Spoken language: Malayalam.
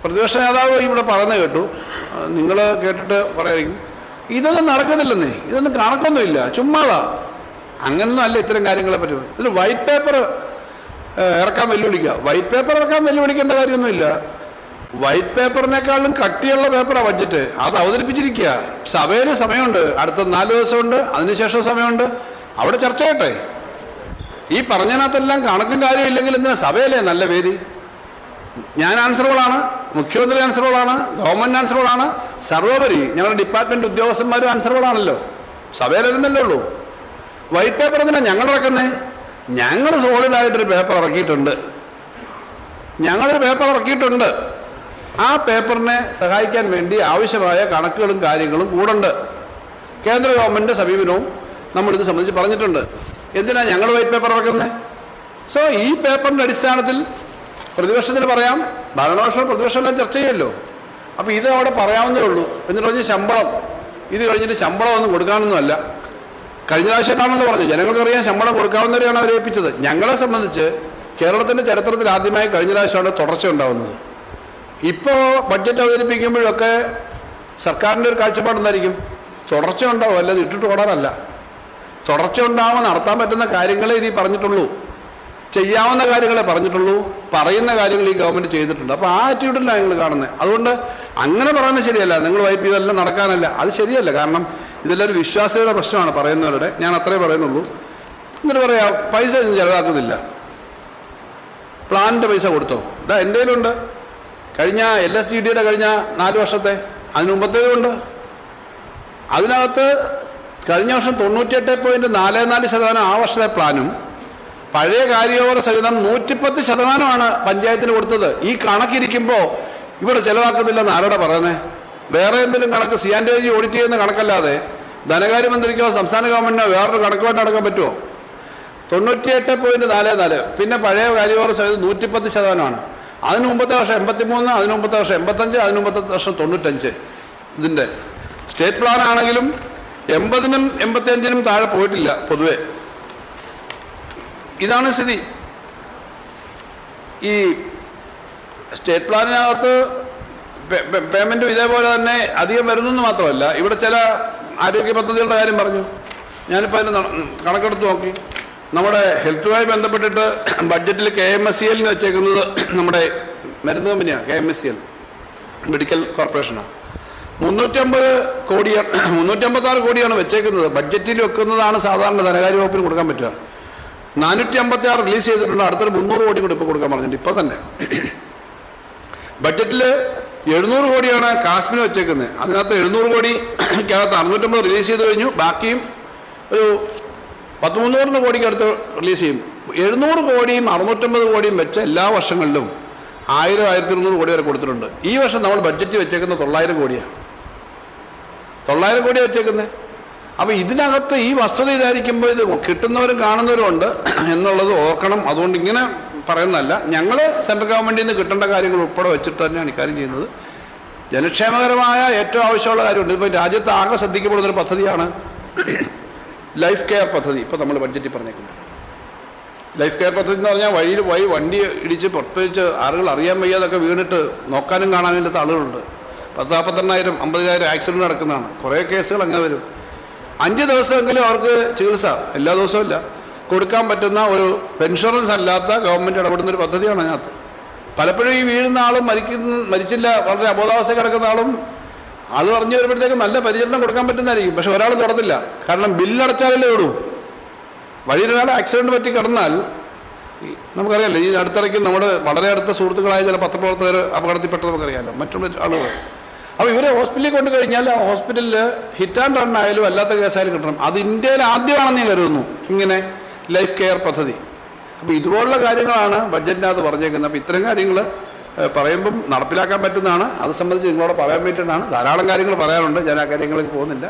പ്രതിപക്ഷ നേതാവ് ഇവിടെ പറയുന്നത് കേട്ടു. നിങ്ങൾ കേട്ടിട്ട് പറയായിരിക്കും. ഇതൊന്നും നടക്കുന്നില്ലെന്നേ. ഇതൊന്നും കണക്കൊന്നുമില്ല. ചുമ്മാതാ. അങ്ങനൊന്നും അല്ല ഇത്തരം കാര്യങ്ങളെ പറ്റി. ഇതിന് വൈറ്റ് പേപ്പർ ഇറക്കാൻ വെല്ലുവിളിക്കുക വൈറ്റ് പേപ്പർ ഇറക്കാൻ വെല്ലുവിളിക്കേണ്ട കാര്യമൊന്നുമില്ല. വൈറ്റ് പേപ്പറിനേക്കാളും കട്ടിയുള്ള പേപ്പറാണ് ബഡ്ജറ്റ് അത് അവതരിപ്പിച്ചിരിക്കുക. സഭയിൽ സമയമുണ്ട്. അടുത്ത നാല് ദിവസമുണ്ട്. അതിനുശേഷം സമയമുണ്ട്. അവിടെ ചർച്ച ചെയ്യട്ടെ ഈ പറഞ്ഞതിനകത്തെല്ലാം കണക്കും കാര്യമില്ലെങ്കിൽ എന്തിനാ സഭയല്ലേ നല്ല വേദി? ഞാൻ ആൻസറബിളാണ് മുഖ്യമന്ത്രി ആൻസറബിളാണ് ഗവൺമെന്റ് ആൻസറബിളാണ് സർവോപരി ഞങ്ങളുടെ ഡിപ്പാർട്ട്മെന്റ് ഉദ്യോഗസ്ഥന്മാരും ആൻസറബിളാണല്ലോ സഭയിലിരുന്നല്ലേ ഉള്ളൂ. വൈറ്റ് പേപ്പർ എന്തിനാണ് ഞങ്ങൾ ഇറക്കുന്നത് ഞങ്ങൾ സോളിഡായിട്ടൊരു പേപ്പർ ഇറക്കിയിട്ടുണ്ട്. ഞങ്ങളൊരു പേപ്പർ ഇറക്കിയിട്ടുണ്ട്. ആ പേപ്പറിനെ സഹായിക്കാൻ വേണ്ടി ആവശ്യമായ കണക്കുകളും കാര്യങ്ങളും കൂടുണ്ട്. കേന്ദ്ര ഗവൺമെന്റ് സമീപനവും നമ്മളിത് സംബന്ധിച്ച് പറഞ്ഞിട്ടുണ്ട്. എന്തിനാണ് ഞങ്ങൾ വൈറ്റ് പേപ്പർ ഇറക്കുന്നത് സോ ഈ പേപ്പറിന്റെ അടിസ്ഥാനത്തിൽ പ്രതിപക്ഷത്തിന് പറയാം ഭരണപക്ഷം പ്രതിപക്ഷമെല്ലാം ചർച്ച ചെയ്യല്ലോ. അപ്പോൾ ഇത് അവിടെ പറയാവുന്നേ ഉള്ളൂ എന്നിട്ട് പറഞ്ഞ് ശമ്പളം. ഇത് കഴിഞ്ഞിട്ട് ശമ്പളം ഒന്നും കൊടുക്കാനൊന്നുമല്ല കഴിഞ്ഞ പ്രാവശ്യമാണെന്ന് പറഞ്ഞു? ജനങ്ങൾക്കറിയാൻ ശമ്പളം കൊടുക്കാവുന്നവരെയാണ് അവരെ ഏൽപ്പിച്ചത്. ഞങ്ങളെ സംബന്ധിച്ച് കേരളത്തിന്റെ ചരിത്രത്തിൽ ആദ്യമായി കഴിഞ്ഞ പ്രാവശ്യമാണ് തുടർച്ച ഉണ്ടാവുന്നത്. ഇപ്പോൾ ബഡ്ജറ്റ് അവതരിപ്പിക്കുമ്പോഴൊക്കെ സർക്കാരിന്റെ ഒരു കാഴ്ചപ്പാടെന്തായിരിക്കും തുടർച്ച ഉണ്ടാവും അല്ലാതെ ഇട്ടിട്ട് ഓടാറല്ല തുടർച്ച ഉണ്ടാവുമ്പോൾ നടത്താൻ പറ്റുന്ന കാര്യങ്ങളെ ഇതിൽ പറഞ്ഞിട്ടുള്ളൂ. ചെയ്യാവുന്ന കാര്യങ്ങളെ പറഞ്ഞിട്ടുള്ളൂ പറയുന്ന കാര്യങ്ങൾ ഈ ഗവൺമെന്റ് ചെയ്തിട്ടുണ്ട്. അപ്പോൾ ആ ആറ്റിറ്റ്യൂഡിലാണ് ഞങ്ങൾ കാണുന്നത് അതുകൊണ്ട് അങ്ങനെ പറയുന്നത് ശരിയല്ല. നിങ്ങൾ വൈപ്പ് ഇതെല്ലാം നടക്കാനല്ല. അത് ശരിയല്ല. കാരണം ഇതെല്ലാം ഒരു വിശ്വാസ്യതയുടെ പ്രശ്നമാണ് പറയുന്നവരുടെ. ഞാൻ അത്രേ പറയുന്നുള്ളൂ. എന്നിട്ട് പറയാം പൈസ ഒന്നും ചിലവാക്കുന്നില്ല. പ്ലാനിന്റെ പൈസ കൊടുത്തോ. ഇതാ എന്റെ കയ്യിലുണ്ട്. കഴിഞ്ഞ എൽ എസ് ഡി ഡിയുടെ കഴിഞ്ഞ നാല് വർഷത്തെ. അതിന് മുമ്പത്തേതുണ്ട് അതിനകത്ത് കഴിഞ്ഞ വർഷം തൊണ്ണൂറ്റിയെട്ട് പോയിന്റ് നാല് നാല് ശതമാനം ആ വർഷത്തെ പ്ലാനും പഴയ കാര്യോപര സഹിതം നൂറ്റിപ്പത്ത് ശതമാനമാണ് പഞ്ചായത്തിന് കൊടുത്തത്. ഈ കണക്കിരിക്കുമ്പോൾ ഇവിടെ ചിലവാക്കുന്നില്ലെന്ന് ആരോടെ പറയുന്നത് വേറെ എന്തെങ്കിലും കണക്ക് സി ആൻഡ് ജി ഓഡിറ്റ് ചെയ്യുന്ന കണക്കല്ലാതെ ധനകാര്യമന്ത്രിക്കോ സംസ്ഥാന ഗവൺമെന്റിനോ വേറൊരു കണക്കുമായിട്ട് നടക്കാൻ പറ്റുമോ? തൊണ്ണൂറ്റിയെട്ട് പോയിന്റ് നാല് നാല്. പിന്നെ പഴയ കാര്യോപര സഹിതം നൂറ്റിപ്പത്ത് ശതമാനമാണ്. അതിന് മുമ്പത്തെ വർഷം എൺപത്തിമൂന്ന് അതിന് മുമ്പത്തെ വർഷം എൺപത്തഞ്ച് അതിന് മുമ്പത്തെ വർഷം തൊണ്ണൂറ്റഞ്ച്. ഇതിന്റെ സ്റ്റേറ്റ് പ്ലാൻ ആണെങ്കിലും എൺപതിനും എൺപത്തിയഞ്ചിനും താഴെ പോയിട്ടില്ല പൊതുവെ. ഇതാണ് സ്ഥിതി. ഈ സ്റ്റേറ്റ് പ്ലാനിനകത്ത് പേയ്മെന്റും ഇതേപോലെ തന്നെ അധികം വരുന്നെന്ന് മാത്രമല്ല ഇവിടെ ചില ആരോഗ്യ പദ്ധതികളുടെ കാര്യം പറഞ്ഞു. ഞാനിപ്പോൾ അതിന് കണക്കെടുത്ത് നോക്കി. നമ്മുടെ ഹെൽത്തുമായി ബന്ധപ്പെട്ടിട്ട് ബഡ്ജറ്റിൽ കെ എം എസ് സി എല്ലിന് വെച്ചേക്കുന്നത് നമ്മുടെ മരുന്ന് കമ്പനിയാണ് K M S C L medical കോർപ്പറേഷനാണ് മുന്നൂറ്റമ്പത് കോടിയാണ് മുന്നൂറ്റമ്പത്താറ് കോടിയാണ് വെച്ചേക്കുന്നത്. ബഡ്ജറ്റിൽ വെക്കുന്നതാണ് സാധാരണ ധനകാര്യ വകുപ്പിന് കൊടുക്കാൻ പറ്റുക. നാനൂറ്റി അമ്പത്തി ആറ് റിലീസ് ചെയ്തിട്ടുണ്ട് അടുത്തൊരു മുന്നൂറ് കോടി കൂടി ഇപ്പോൾ കൊടുക്കാൻ പറഞ്ഞിട്ടുണ്ട്. ഇപ്പോൾ തന്നെ. ബഡ്ജറ്റിൽ എഴുന്നൂറ് കോടിയാണ് കാശ്മീർ വെച്ചേക്കുന്നത് അതിനകത്ത് എഴുന്നൂറ് കോടിക്കകത്ത് അറുന്നൂറ്റമ്പത് റിലീസ് ചെയ്ത് കഴിഞ്ഞു. ബാക്കിയും ഒരു പത്ത് മുന്നൂറിന് കോടിക്ക് അടുത്ത് റിലീസ് ചെയ്യും. എഴുന്നൂറ് കോടിയും അറുന്നൂറ്റമ്പത് കോടിയും വെച്ച എല്ലാ വർഷങ്ങളിലും ആയിരം ആയിരത്തി ഇരുന്നൂറ് കോടി വരെ കൊടുത്തിട്ടുണ്ട്. ഈ വർഷം നമ്മൾ ബഡ്ജറ്റ് വെച്ചേക്കുന്നത് തൊള്ളായിരം കോടിയാണ് തൊള്ളായിരം കോടി വെച്ചേക്കുന്നത് അപ്പോൾ ഇതിനകത്ത് ഈ വസ്തുത ഇതായിരിക്കുമ്പോൾ ഇത് കിട്ടുന്നവരും കാണുന്നവരും ഉണ്ട് എന്നുള്ളത് ഓർക്കണം. അതുകൊണ്ട് ഇങ്ങനെ പറയുന്നതല്ല. ഞങ്ങൾ സെൻട്രൽ ഗവൺമെന്റിൽ നിന്ന് കിട്ടേണ്ട കാര്യങ്ങൾ ഉൾപ്പെടെ വെച്ചിട്ട് തന്നെയാണ് ഇക്കാര്യം ചെയ്യുന്നത്. ജനക്ഷേമകരമായ ഏറ്റവും ആവശ്യമുള്ള കാര്യമുണ്ട്. ഇപ്പോൾ രാജ്യത്ത് ആകെ ശ്രദ്ധിക്കപ്പെടുന്ന ഒരു പദ്ധതിയാണ് ലൈഫ് കെയർ പദ്ധതി. ഇപ്പോൾ നമ്മൾ ബഡ്ജറ്റിൽ പറഞ്ഞേക്കുന്നത്. ലൈഫ് കെയർ പദ്ധതി എന്ന് പറഞ്ഞാൽ വഴിയിൽ പോയി വണ്ടി ഇടിച്ച് പ്രത്യേകിച്ച് ആളുകൾ അറിയാൻ വയ്യാതൊക്കെ വീണിട്ട് നോക്കാനും കാണാനും ഇല്ലാത്ത ആളുകളുണ്ട്. പത്ത് നാൽപ്പത്തെണ്ണായിരം അമ്പതിനായിരം ആക്സിഡന്റ് നടക്കുന്നതാണ്. കുറേ കേസുകൾ അങ്ങനെ വരും. അഞ്ച് ദിവസമെങ്കിലും അവർക്ക് ചികിത്സ. എല്ലാ ദിവസവും ഇല്ല. കൊടുക്കാൻ പറ്റുന്ന ഒരു ഇൻഷുറൻസ് അല്ലാത്ത ഗവൺമെന്റ് ഇടപെടുന്ന ഒരു പദ്ധതിയാണ് അതിനകത്ത്. പലപ്പോഴും ഈ വീഴുന്ന ആളും മരിക്കുന്ന മരിച്ചില്ല വളരെ അബോധാവസ്ഥ കിടക്കുന്ന ആളും അത് പറഞ്ഞു വരുമ്പോഴത്തേക്കും നല്ല പരിചരണം കൊടുക്കാൻ പറ്റുന്നതായിരിക്കും. പക്ഷെ ഒരാൾ തുടത്തില്ല കാരണം ബില്ലടച്ചാലല്ലേ വിടൂ വഴിയിൽ ഒരാൾ ആക്സിഡന്റ് പറ്റി കിടന്നാൽ ഈ നമുക്കറിയാലോ ഈ അടുത്തിടയ്ക്ക് നമ്മുടെ വളരെ അടുത്ത സുഹൃത്തുക്കളായ ചില പത്രപ്രവർത്തകർ അപകടത്തിൽപ്പെട്ടത് നമുക്കറിയാമല്ലോ മറ്റുള്ള ആളുകൾ. അപ്പോൾ ഇവരെ ഹോസ്പിറ്റലിൽ കൊണ്ടു കഴിഞ്ഞാൽ ഹോസ്പിറ്റലിൽ ഹിറ്റ് ആൻഡ് റൺ ആയാലും അല്ലാത്ത കേസായാലും കിട്ടണം. അത് ഇന്ത്യയിൽ ആദ്യമാണെന്ന് ഞാൻ കരുതുന്നു. ഇങ്ങനെ ലൈഫ് കെയർ പദ്ധതി. അപ്പോൾ ഇതുപോലുള്ള കാര്യങ്ങളാണ് ബഡ്ജറ്റിനകത്ത് പറഞ്ഞേക്കുന്നത്. അപ്പോൾ ഇത്തരം കാര്യങ്ങൾ പറയുമ്പം നടപ്പിലാക്കാൻ പറ്റുന്നതാണ്. അത് സംബന്ധിച്ച് നിങ്ങളോട് പറയാൻ വേണ്ടിയിട്ടാണ്. ധാരാളം കാര്യങ്ങൾ പറയാനുണ്ട് ഞാൻ ആ കാര്യങ്ങളിലേക്ക് പോകുന്നില്ല.